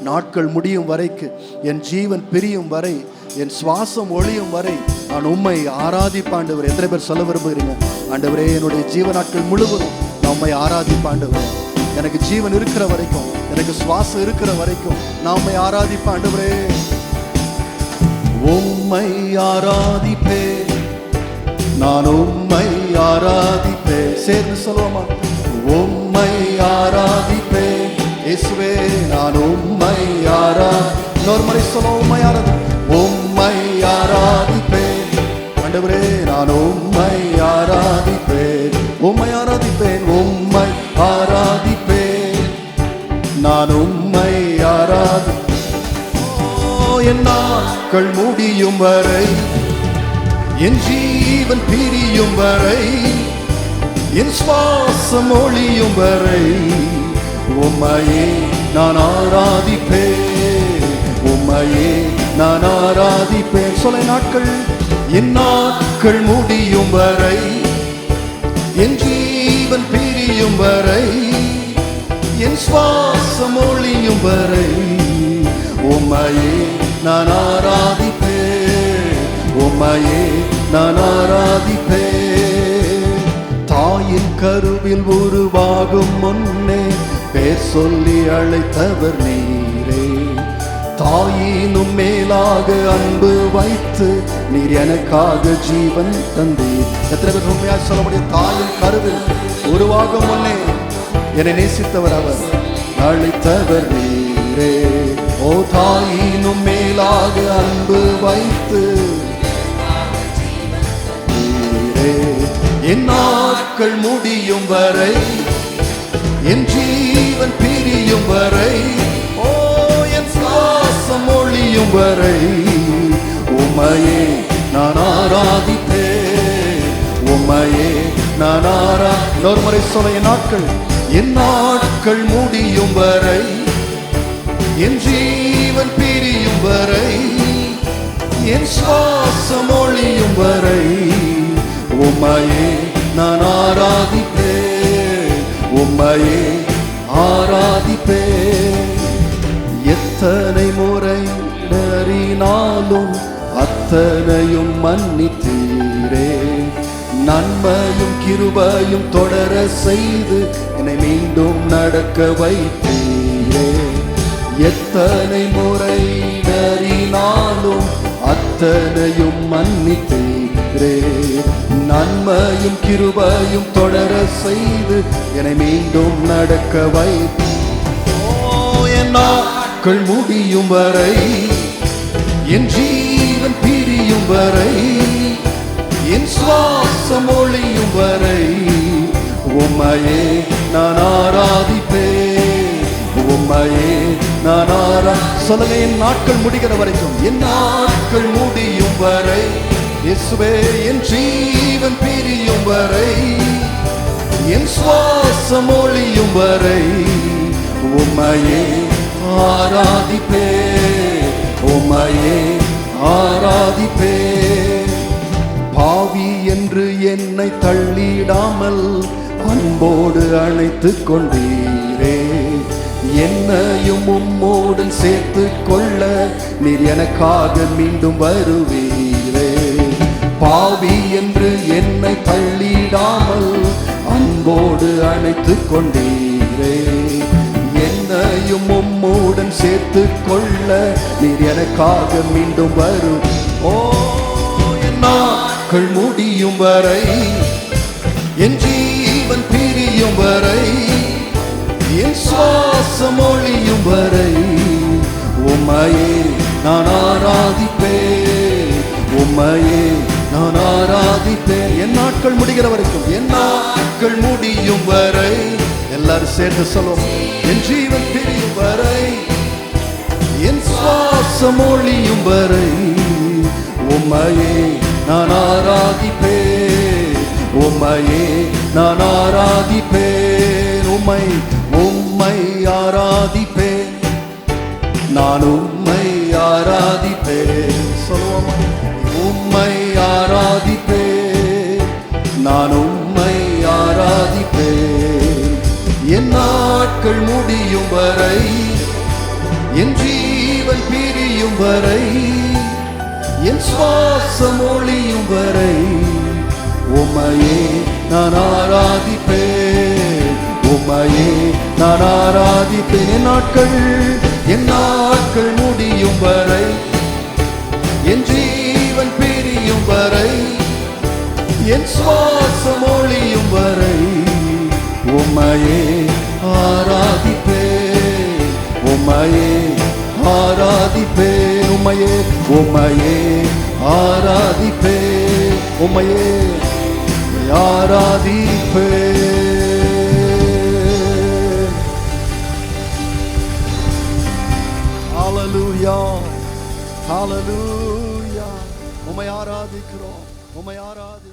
நாட்கள் முடியும் வரைக்கு என் ஜீவன் பிரியும் வரை என் சுவாசம் ஒழியும் வரை நான் உம்மை ஆராதிப்பாண்டவர் எத்தனை பேர் சொல்ல விரும்புகிறீங்க? ஆண்டவரே என்னுடைய ஜீவ நாட்கள் முழுவதும் நான் உண்மை ஆராதிப்பாண்டவர் எனக்கு ஜீவன் இருக்கிற வரைக்கும் எனக்கு சுவாசம் இருக்கிற வரைக்கும் நான் உண்மை ஆராதிப்பாண்டவரே உம்மை ஆராதிப்பே நான் உம்மை ஆராதிப்பே சேர்ந்து சொல்லுவோமா? உம்மை ஆராதி இயேசுவே நான் உம்மை யாரா இன்னொரு முறை சொல்ல உம்மை ஆராதி உம்மை ஆராதிப்பே ஆண்டவரே நான் உம்மை ஆராதிப்பேன். உம்மை ஆராதிப்பேன் உம்மை ஆராதிப்பேன். நான் உம்மை ஆராதி என் நாட்கள் முடியும் வரை என் ஜீவன் பிரியும் வரை என் சுவாசம் ஒளியும் வரை உம்மையே நான் ஆராதிப்பேன். உம்மையே நான் ஆராதிப்பேன். சொல்ல நாட்கள் என் நாட்கள் முடியும் வரை என் ஜீவன் பிரியும் வரை என் சுவாசம் ஒளியும் வரை உம்மையே நான் ஆராதிப்பேன். உம்மையே நான் ஆராதிப்பேன். தாயின் கருவில் உருவாகும் முன்னே பேர் சொல்லி அழைத்தவர் நீரே. தாயினும் மேலாக அன்பு வைத்து நீர் எனக்காக ஜீவன் தந்தீர். எத்தனை பேர் உண்மையா சொல்ல முடியும்? தாயின் கருவில் உருவாக முன்னே என்னை நேசித்தவர் அவர் அழைத்தவர் நீரே. ஓ தாயினும் மேலாக அன்பு வைத்து நீரே. என் நாட்கள் முடியும் வரை என் ஜீ வரை. ஓ என் சுவாசம் ஒளியும் வரை. உமையே நான் ஆராதித்தே உமையே நான் ஆரா இன்னொரு சொல்ல என் நாட்கள் என் நாட்கள் முடியும் வரை. என் ஜீவன் பிரியும் வரை. என் சுவாசம் ஒளியும் வரை. உமையே நான் ஆராதித்தே உம்மையே ஆராதி அத்தனையும் மன்னித்தீரே. நன்மையும் கிருபையும் தொடர செய்து என்னை மீண்டும் நடக்க வைத்தீரே. எத்தனை முறை நறினாலும் அத்தனையும் மன்னித்தீரே. நன்மையும் கிருபையும் தொடர செய்து என்னை மீண்டும் நடக்க வை ஓ, என் நாட்கள் முடியும் வரை என் ஜீவன் வரை என் சுவாசம் ஒளியும் வரை உம்மையே நான் ஆராதிப்பேன். உம்மையே நான் ஆரா சொல்லுங்க என் நாட்கள் முடிகிற வரைக்கும் என் நாட்கள் முடியும் வரை இயேசுவே என் ஜீவன் பிரியும் வரை என் சுவாசம் ஒளியும் வரை உம்மையே ஆராதிப்பேன். ஆராதிப்பே. பாவி என்று என்னை தள்ளிடாமல் அன்போடு அழைத்து கொண்டீரே. என்னையும் உம்மோடு சேர்த்து கொள்ள நீர் எனக்காக மீண்டும் வருவீரே. பாவி என்று என்னை தள்ளிடாமல் அன்போடு அழைத்து கொண்டீரே. என்னையும் உம்முடன் சேர்த்து கொள்ள நீர் எனக்காக மீண்டும் வரும். ஓ என் நாட்கள் முடியும் வரை என் ஜீவன் பிரியும் வரை என் சுவாசம் ஒளியும் வரை உம்மையே நான் ஆராதிப்பேன். உம்மையே நான் ஆராதிப்பேன். என் நாட்கள் முடிகிற வரைக்கும் என் நாட்கள் முடியும் வரை எல்லாரும் சேர்ந்து சொல்லுவோம் என் ஜீவன் பிரியும் வரை என் சுவாசம் ஒளியும் வரை உம்மையே நான் ஆராதிப்பேன் உம்மையே நான் ஆராதிப்பேன் உம்மை உம்மை முடியும் வரை என் பிரியும் வரை என் சுவாசம் ஒளியும் வரை உமையே நான் ஆராதிப்பேன். உமையே நான் ஆராதிப்பேன். என் நாட்கள் என் நாட்கள் முடியும் வரை என் ஜீவன் பிரியும் வரை என் சுவாசம் ஒளியும் வரை உமையே உம்மையே ஆராதிப்பேன் உம்மையே உம்மையே ஆராதிப்பேன் உம்மையே ஆராதிப்பேன் Hallelujah. Hallelujah. உம்மை ஆராதிக்கிறோம் உம்மை ஆராதி